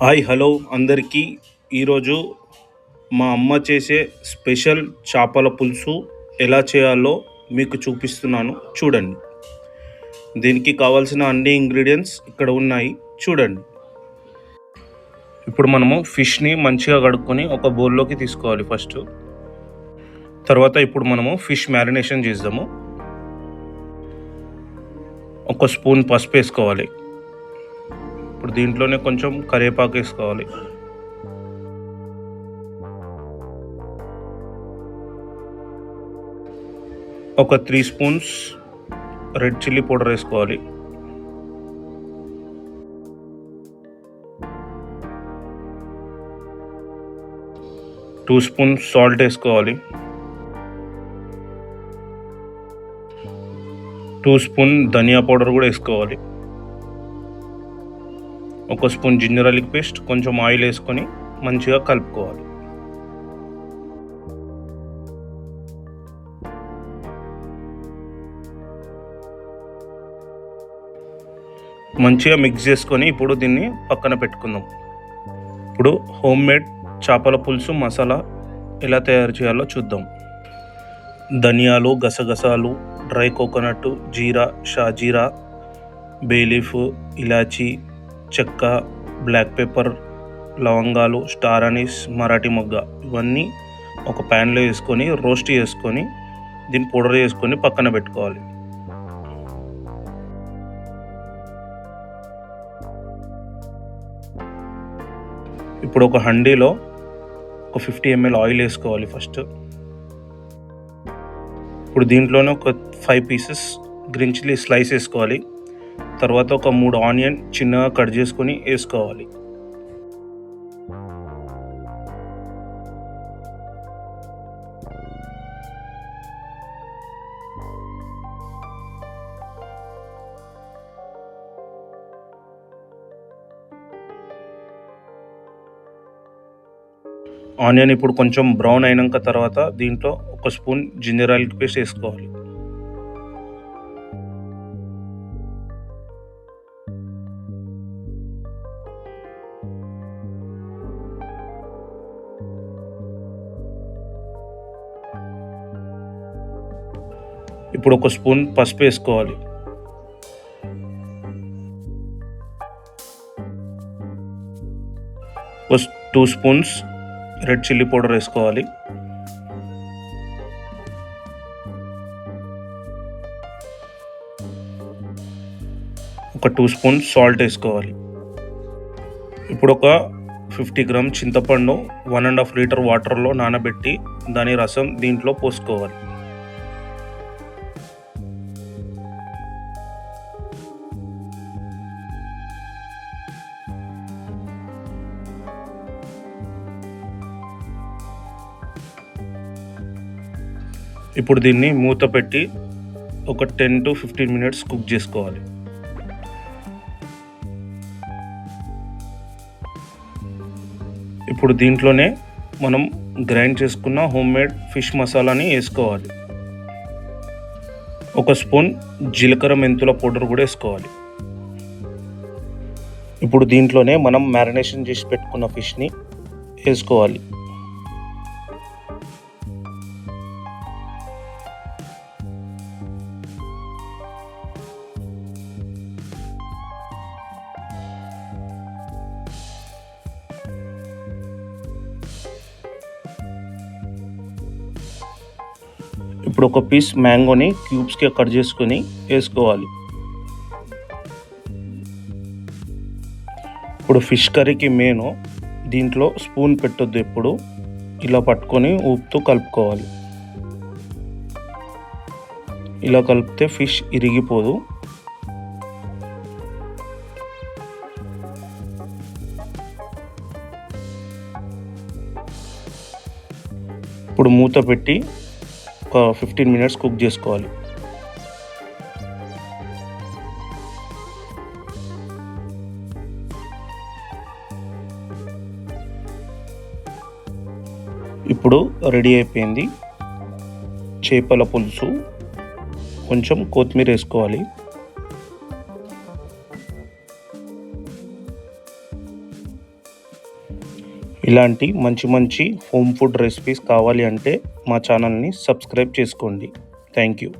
Hi hello అందరికీ. ఈరోజు మా అమ్మ చేసే స్పెషల్ చేపల పులుసు ఎలా చేయాలో మీకు చూపిస్తున్నాను. చూడండి. దీనికి కావాల్సిన అన్ని ఇంగ్రీడియంట్స్ ఇక్కడ ఉన్నాయి. చూడండి. ఇప్పుడు మనము ఫిష్ని మంచిగా కడుక్కొని ఒక బౌల్లోకి తీసుకోవాలి ఫస్ట్. తర్వాత ఇప్పుడు మనము ఫిష్ మ్యారినేషన్ చేద్దాము. ఒక స్పూన్ పసుపు వేసుకోవాలి. ఇప్పుడు దీంట్లోనే కొంచెం కరివేపాకు వేసుకోవాలి. ఒక three spoons red chilli powder వేసుకోవాలి. టూ స్పూన్స్ సాల్ట్ వేసుకోవాలి. టూ స్పూన్ ధనియా పౌడర్ కూడా వేసుకోవాలి. ఒక స్పూన్ జింజర్ అలిక్ పేస్ట్ కొంచెం ఆయిల్ వేసుకొని మంచిగా కలుపుకోవాలి. మంచిగా మిక్స్ చేసుకొని ఇప్పుడు దీన్ని పక్కన పెట్టుకుందాం. ఇప్పుడు హోమ్ మేడ్ చేపల పులుసు మసాలా ఎలా తయారు చేయాలో చూద్దాం. ధనియాలు గసగసాలు డ్రై కోకోనట్ జీరా షాజీరా బేలీఫ్ ఇలాచీ చెక్క బ్లాక్ పెప్పర్ లవంగాలు స్టార్ అనీస్ మరాఠీ మొగ్గ ఇవన్నీ ఒక ప్యాన్లో వేసుకొని రోస్ట్ చేసుకొని దీన్ని పౌడర్ చేసుకొని పక్కన పెట్టుకోవాలి. ఇప్పుడు ఒక హండీలో ఒక ఫిఫ్టీ ఎంఎల్ ఆయిల్ వేసుకోవాలి ఫస్ట్. ఇప్పుడు దీంట్లోనే ఒక five pieces green chilli slice వేసుకోవాలి. తర్వాత ఒక మూడు ఆనియన్ చిన్నగా కట్ చేసుకొని వేసుకోవాలి. ఆనియన్ ఇప్పుడు కొంచెం బ్రౌన్ అయినాక తర్వాత దీంట్లో ఒక స్పూన్ జింజర్ ఆయిల్ పేస్ట్ వేసుకోవాలి. ఇప్పుడు ఒక స్పూన్ పసుపు వేసుకోవాలి. ఒక two spoons red chilli powder వేసుకోవాలి. ఒక టూ స్పూన్స్ సాల్ట్ వేసుకోవాలి. ఇప్పుడు ఒక ఫిఫ్టీ గ్రామ్ చింతపండు వన్ అండ్ హాఫ్ లీటర్ వాటర్లో నానబెట్టి దాని రసం దీంట్లో పోసుకోవాలి. ఇప్పుడు దీన్ని మూత పెట్టి ఒక ten to fifteen minutes cook చేసుకోవాలి. ఇప్పుడు దీంట్లోనే మనం గ్రైండ్ చేసుకున్న హోమ్ మేడ్ ఫిష్ మసాలాని వేసుకోవాలి. ఒక స్పూన్ జీలకర్ర మెంతుల పౌడర్ కూడా వేసుకోవాలి. ఇప్పుడు దీంట్లోనే మనం మ్యారినేషన్ చేసి పెట్టుకున్న ఫిష్ని వేసుకోవాలి. ఇప్పుడు ఒక పీస్ మ్యాంగోని క్యూబ్స్కి కట్ చేసుకొని వేసుకోవాలి. ఇప్పుడు ఫిష్ కర్రీకి మెయిన్ దీంట్లో స్పూన్ పెట్టొద్దు ఎప్పుడు. ఇలా పట్టుకొని ఊపుతూ కలుపుకోవాలి. ఇలా కలిపితే ఫిష్ ఇరిగిపోదు. ఇప్పుడు మూత పెట్టి ఒక ఫిఫ్టీన్ మినిట్స్ కుక్ చేసుకోవాలి. ఇప్పుడు రెడీ అయిపోయింది. చేపల పులుసు. కొంచెం కొత్తిమీర వేసుకోవాలి. ఇలాంటి మంచి మంచి హోమ్ ఫుడ్ రెసిపీస్ కావాలి అంటే మా ఛానల్ని సబ్స్క్రైబ్ చేసుకోండి. Thank you